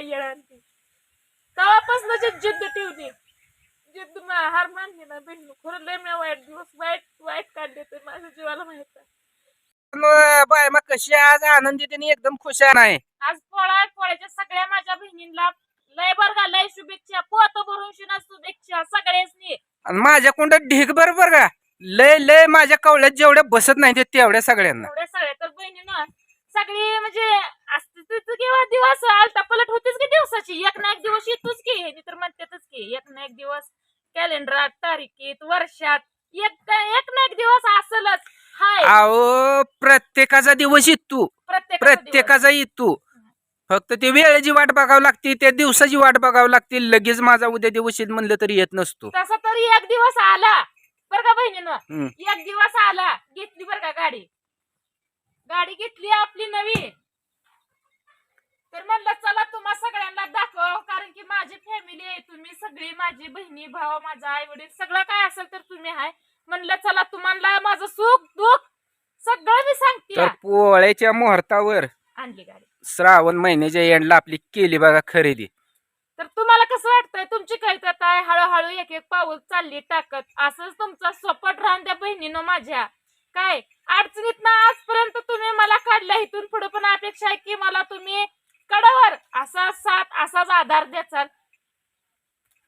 काय येळ आणते तेव्हापासून जिद्द ठेवली. जिद्द हार मानली ना बहीण. खरं लय मी वाईट दिवस वाईट वाईट काढले ते माझ्या जीवाला माहीत आहे. बाय मग कशी आज आनंदी त्यांनी एकदम खुश आहे नाही? आज पोळा पोळ्याच्या सगळ्या माझ्या बहिणींना लय बरं लय शुभेच्छा. पोत भरून शिना शुभेच्छा सगळ्यांनी आणि माझ्या कोणत ढीग बरोबर का? लय लय माझ्या कवड्यात जेवढ्या बसत नाही ते तेवढ्या सगळ्यांना. एवढे सगळे तर बहिणीनं सगळी म्हणजे दिवस आलता? पलट होतीच की दिवसाची एक ना एक दिवस येतोच की हे तर म्हणतातच की एक ना एक दिवस कॅलेंडरात तारीखीत वर्षात एक एक ना एक दिवस असलच. हाय. अहो प्रत्येकाचा दिवस येतो. प्रत्येक प्रत्येकाचा येतो. फक्त ते वेळेची वाट बघावं लागते त्या दिवसाची वाट बघावं लागते. लगेच माझा उद्या दिवस येत म्हणलं तरी येत नसतो. तसा तरी एक दिवस आला. बर का बहिणीनं? हम्म. एक दिवस आला. घेतली बर का गाडी? गाडी घेतली आपली नवी. तर म्हणलं चला तुम्हा सगळ्यांना दाखव कारण की माझी फॅमिली आहे तुम्ही सगळी माझी बहिणी भाव माझा आई वडील सगळं काय असेल तर तुम्ही आहे. म्हणलं चला तुम्हाला माझं सुख दुःख सगळं मी सांगते. तर पोळ्याच्या मुहूर्तावर आणली गाडी. श्रावण महिन्याच्या एंडला आपली केली बघा खरेदी. तर तुम्हाला कसं वाटतंय? तुमची काही तर आहे हळूहळू एक एक पाऊल चालली टाकत. असंच तुमचा सपोर्ट राहून द्या बहिणीनं माझ्या. काय? अडचणीत ना आजपर्यंत तुम्ही मला काढल्या इथून पुढे पण अपेक्षा आहे की मला तुम्ही कडावर. असा साथ असाच आधार द्याचाल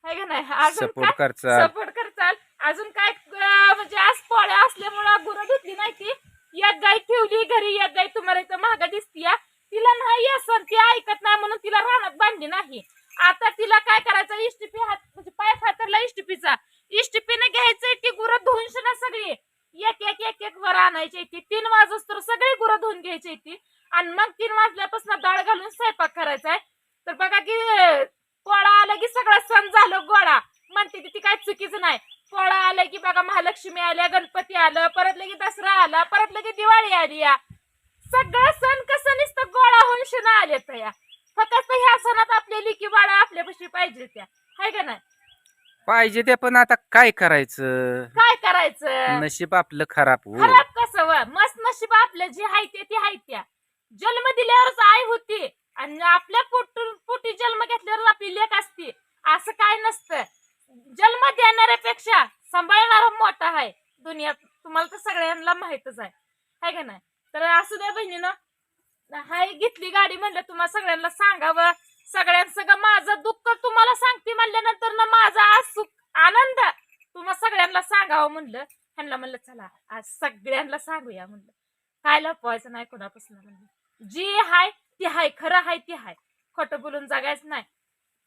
आहे का नाही? अजून सपोर्ट काय? करचा सपोर्ट करचाल अजून काय अं, म्हणजे आज पोळ्या असल्यामुळं गुरं धुतली नाही ती एक गाय ठेवली घरी एक गाय तुम्हाला इथं महागा दिसतीया तिला नाही असं ती ऐकत नाही म्हणून तिला रानात बांधली नाही आता तिला काय करायचं इष्टिपी हात म्हणजे पाय फातरला इष्टिपीचा इष्टिपीने घ्यायचंय ती गुरं धुवून ना सगळी एक एक एक एक वर आणायची ती तीन वाजस तर सगळी गुरं धुवून घ्यायची ती. आणि मग तीन वाजल्यापासून डाळ घालून स्वयंपाक करायचा आहे. तर बघा की पोळा आला की सगळा सण झालं गोळा. म्हणते ती ती काय चुकीचं नाही. पोळा आला की बघा महालक्ष्मी आल्या गणपती आलं परत लगे दसरा आला परत लगे दिवाळी आली या. सगळं सण कसं नुसतं गोळा होऊन शिना आले तया या. फक्त ह्या सणात आपल्या लिकी बाळा आपल्यापाशी पाहिजे त्या. हाय का नाही? पाहिजे ते पण आता काय करायचं? काय करायचं? नशीब आपलं खराब हो. खराब कसं व? मस्त नशीब आपलं जे हाय ते ती हाय त्या. जन्म दिल्यावरच आई होती आणि आपल्या पोटून पोटी जन्म घेतल्यावर आपली लेख असते. असं काय नसतं. जन्म देणाऱ्यापेक्षा सांभाळणारा मोठा आहे. दुनियात तुम्हाला तर सगळ्यांना माहितच आहे. हाय का नाही? तर असू द्या बहिणीनं. हाय घेतली गाडी म्हणलं तुम्हाला सगळ्यांना सांगावं. सगळ्यांसंग माझं दुःख तुम्हाला सांगते म्हणल्यानंतर ना माझा आज सुख आनंद तुम्हा सगळ्यांना म्हणलं ह्यांना म्हणलं चला आज सगळ्यांना सांगूया म्हणलं. काय लपवायचं नाही कोणापासून म्हणलं. जी हाय ती हाय खरं हाय ती हाय. खोटं बोलून जगायचं नाही.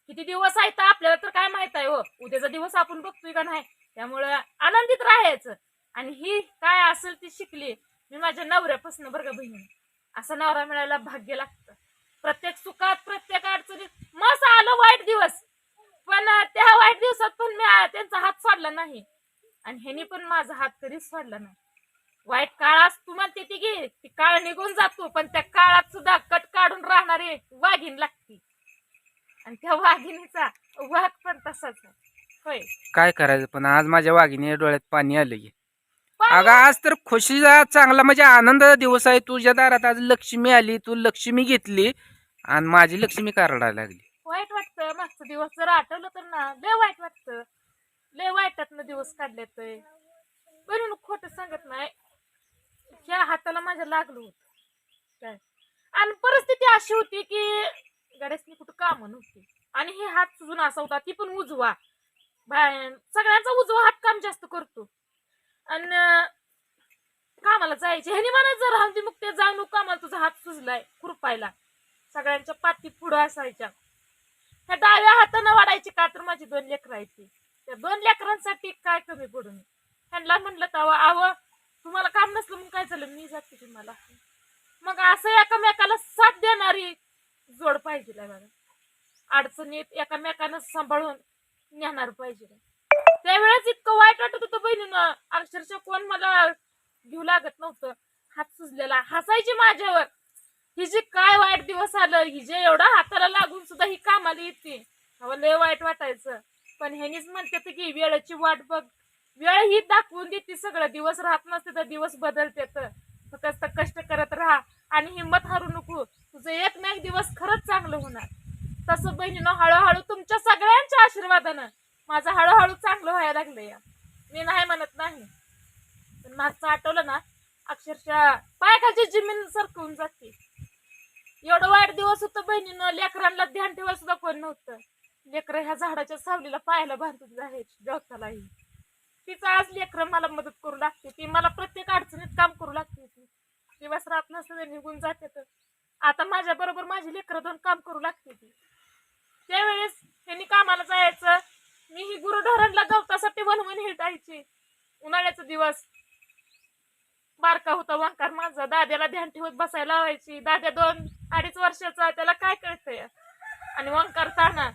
किती दिवस आहे तर आपल्याला तर काय माहीत आहे हो? उद्याचा दिवस आपण बघतोय का नाही? त्यामुळे आनंदित राहायचं. आणि ही काय असेल ती शिकली मी माझ्या नवऱ्यापासून बरं का बहिणी? असा नवरा मिळायला भाग्य लागतं. प्रत्येक सुखात प्रत्येक अडचणीत मस्त आलं वाईट दिवस. पण त्या वाईट दिवसात पण मी त्यांचा हात सोडला नाही. आणि ह्यानी पण माझा हात कधीच सोडला नाही. वाईट काळ असतो म्हणते ती गे ती काळ निघून जातो पण त्या काळात सुद्धा कट काढून राहणारी वाघीण लागती. आणि त्या वाघिणीचा वाघ पण तसाच आहे. होय. काय करायचं पण आज माझ्या वाघिणी डोळ्यात पाणी आलं की. पण? अगं आज तर खुशीचा चांगला म्हणजे आनंदाचा दिवस आहे. तुझ्या दारात आज लक्ष्मी आली तू लक्ष्मी घेतली आणि माझी लक्ष्मी कारडायला लागली. वाईट वाटतं मागचा दिवस जर आठवलं तर ना लय वाईट वाटतं. लय वाईटातनं दिवस काढले तर बरं खोट सांगत नाही. ह्या हाताला माझ्या लागलं होत. काय? आणि परिस्थिती अशी होती की गड्यासनी कुठं काम नव्हती. आणि हे हात सुजून असा होता ती पण उजवा. बाय- सगळ्यांचा उजवा हात काम जास्त करतो. आणि कामाला जायचे. ह्यानी म्हणा जर राहून मग ते जाऊन कामाला तुझा हात सुजलाय खुरपायला. सगळ्यांच्या पाती पुढं असायच्या. ह्या डाव्या हातानं वाढायची का तर माझी दोन लेकरं आहेत ती. त्या दोन लेकरांसाठी काय कमी पडून त्यांना म्हणलं तर आव तुम्हाला काम नसलं मग काय झालं? मी जाते तुम्हाला. मग असं एकामेकाला साथ देणारी जोड पाहिजे मॅडम. अडचणीत एकामेकानं सांभाळून नेणार पाहिजे त्यावेळेस इतकं वाईट वाटत होतं बहिणीनं. अक्षरशः कोण मला घेऊ लागत नव्हतं. हात सुजलेला. हसायची माझ्यावर. हि जे काय वाईट दिवस आलं हि जे एवढं हाताला लागून सुद्धा ही कामाला येते. लय वाईट वाटायचं. पण ह्यानीच म्हणते की वेळेची वाट बघ. वेळ ही दाखवून देते सगळं. दिवस राहत नसते तर दिवस बदलते तर. फक्त कष्ट करत राहा आणि हिंमत हारू नको. तुझं एक ना एक दिवस खरंच चांगलं होणार. तसं बहिणीनं हळूहळू तुमच्या सगळ्यांच्या आशीर्वादानं माझं हळूहळू चांगलं व्हायला लागलं या मी नाही म्हणत नाही. पण मागचं आठवलं ना अक्षरशः पायाखालची जमीन सरकवून जाते. एवढं वाईट दिवस होतं बहिणीनं लेकरांना ध्यान ठेवायला सुद्धा कोण नव्हतं. लेकरं ह्या झाडाच्या सावलीला पायाला बांधून जायची जगतालाही तिचं आज लेकरं मला मदत करू लागते. ती मला प्रत्येक अडचणीत काम करू लागते. ती दिवस रात नसतं निघून जाते तर. आता माझ्या बरोबर माझी लेकरं दोन काम करू लागते ती. त्यावेळेस त्यांनी कामाला जायचं. मी ही गुरुढोरांना गवतासाठी बनवून हिटायची उन्हाळ्याचा दिवस. बारका होता वंकार माझा. दाद्याला ध्यान ठेवत बसायला लावायची. दाद्या दोन अडीच वर्षाचा. त्याला काय कळतंय? आणि वंकार ताना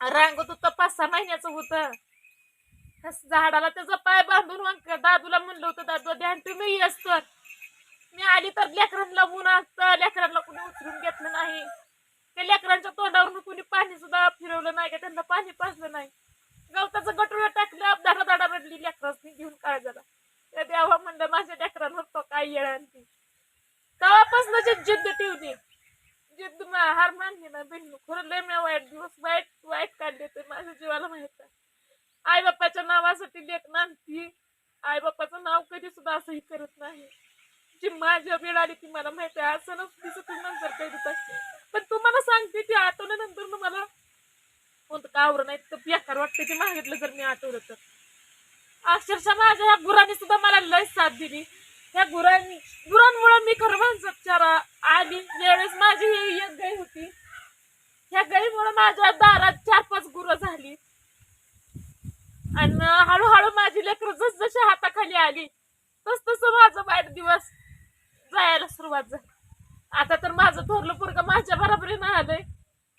रांगत होतं पाच सहा महिन्याचं होतं. झाडाला त्याचा पाय बांधून वंकार दादूला म्हणलं होतं दादू ध्यान तुम्ही असतं मी आली तर लेकरांना ऊन असतं लेकरांना कुणी उचलून घेतलं नाही. त्या लेकरांच्या तोंडावरून कुणी पाणी सुद्धा फिरवलं नाही का त्यांना पाणी पाजलं नाही. गवताचं गटुळ टाकलं दाडा दाडा रडली लेकरांनी घेऊन काय झाला त्या देवा म्हणलं माझ्या लेकरांवर तो काय येळ आणते? तेव्हापासून जिद्द ठेवली जिद्द मा- हार मानली ना बहिणी खरं लय मी वाईट दिवस वाईट वाईट काढले ते माझ्या जीवाला माहीत आहे. आई बाप्पाच्या नावासाठी लेख नांदती आई बाप्पाचं नाव कधी सुद्धा असंही करत नाही. जी माझ्या वेळ आली ती मला माहिती आहे. असं नसतं तिचं तू नंतर काही देत पण मला सांगते ती आठवल्यानंतर ना मला कोणतं का आवरण नाही तर बेकार वाटते ते मागितलं जर मी आठवलं तर. अक्षरशः माझ्या ह्या गुरांनी सुद्धा मला लय साथ दिली. ह्या गुरांनी गुरांमुळे मी खरं चारा आली ज्यावेळेस माझी ही एक गाय होती. ह्या गाईमुळे माझ्या दारात चार पाच गुरं झाली. आणि हळूहळू माझी लेकरं जस जशी हाताखाली आली तस तसं माझं वाईट दिवस जायला सुरुवात झाली. आता तर माझं थोरलं पोरग माझ्या बरोबरीनं आलंय.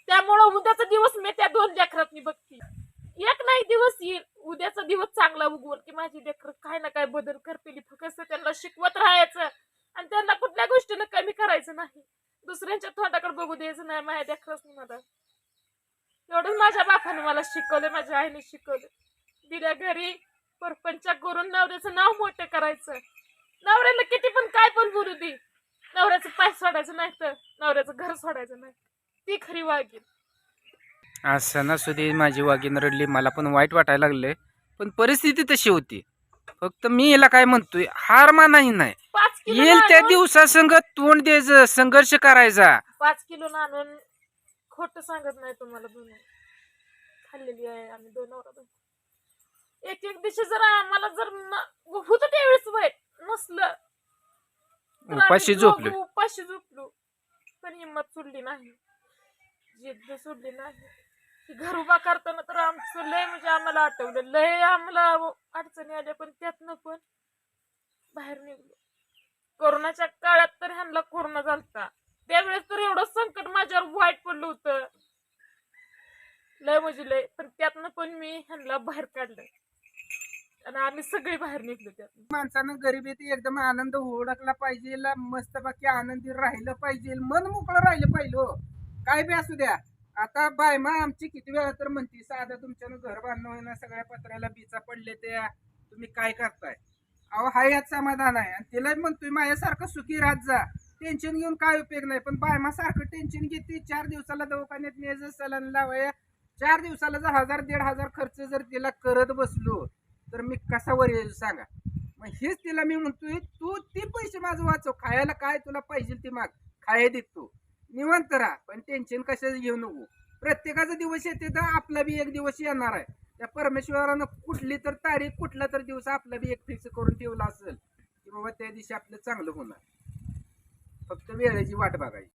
त्यामुळं उद्याचा दिवस मी त्या दोन लेकरात मी बघते. एक नाही दिवस येईल उद्याचा दिवस चांगला उगवल की माझी लेकर काय ना काय बदल करतील. फक्त त्यांना शिकवत राहायचं आणि त्यांना कुठल्या गोष्टीनं कमी करायचं नाही. दुसऱ्यांच्या तोंडाकडे बघू द्यायचं नाही माझ्या लेकरच मला एवढंच माझ्या बापाने मला शिकवलं माझ्या आईने शिकवलं. दिल्या घरी परपंचा करून नवऱ्याचं नाव मोठं करायचं. नवऱ्याला किती पण काय पण बोलू दे. नवऱ्याचं पाय सोडायचं नाही तर नवऱ्याचं घर सोडायचं नाही. ती खरी वागेल आज सणासुदी माझी वाघीण रडली मला पण वाईट वाटायला लागले पण परिस्थिती तशी होती. फक्त मी याला काय म्हणतोय हार मानाही नाही. पाच किलो येईल त्या आणून- दिवसासंग तोंड द्यायचं संघर्ष करायचा. पाच किलो आणून खोट सांगत नाही तुम्हाला दोन खाल्लेली आहे आम्ही दोन नवरा बायको. एक एक दिवशी जर आम्हाला जर होत त्यावेळेस वाईट नसलं. तर आम्ही उपाशी दोघं झोपलो. उपाशी झोपलो. पण हिंमत सोडली नाही. जिद्द सोडली नाही. घर उभा करताना तर आमचं लय म्हणजे आम्हाला आठवलं. लय आम्हाला अडचणी आल्या पण त्यातनं पण बाहेर निघलो. कोरोनाच्या काळात तर ह्यांना कोरोना झालता. त्यावेळेस तर एवढं संकट माझ्यावर वाईट पडलं होतं. लय म्हणजे लय. पण त्यातनं पण मी ह्यांना बाहेर काढलं. आणि आम्ही सगळे बाहेर निघलो त्यातनं. माणसानं गरिबीत एकदम आनंद ओळखला पाहिजे मस्त बाकी आनंदी राहिलं पाहिजे. मन मोकळं राहिलं पाहिजे हो. काय बी असू द्या. आता बायमा आमची किती वेळा तर म्हणती साधं तुमच्यानं घर बांधणं होईना सगळ्या पत्र्याला बिचा पडले त्या. तुम्ही काय करताय? अहो हा यात समाधान आहे. आणि तिला म्हणतोय माझ्यासारखं सुखी राहत जा. टेन्शन घेऊन काय उपयोग नाही. पण बायमा सारखं टेन्शन घेते. चार दिवसाला दवाखान्यात नेज सलन लावाय. चार दिवसाला जर हजार दीड हजार खर्च जर तिला करत बसलो तर मी कसा वर येईल सांगा? मग हेच तिला मी म्हणतोय तू ती पैसे माझं वाचव. खायला काय तुला पाहिजे ती माग. खाया देतो निवांत राहा. पण टेन्शन कशाचं घेऊ नको. प्रत्येकाचा दिवस येते तर आपला बी एक दिवस येणार आहे. त्या परमेश्वरानं कुठली तर तारीख कुठला तर दिवस आपला बी एक फिक्स करून ठेवला असेल की बाबा त्या दिवशी आपलं चांगलं होणार. फक्त वेळेची वाट बघायची.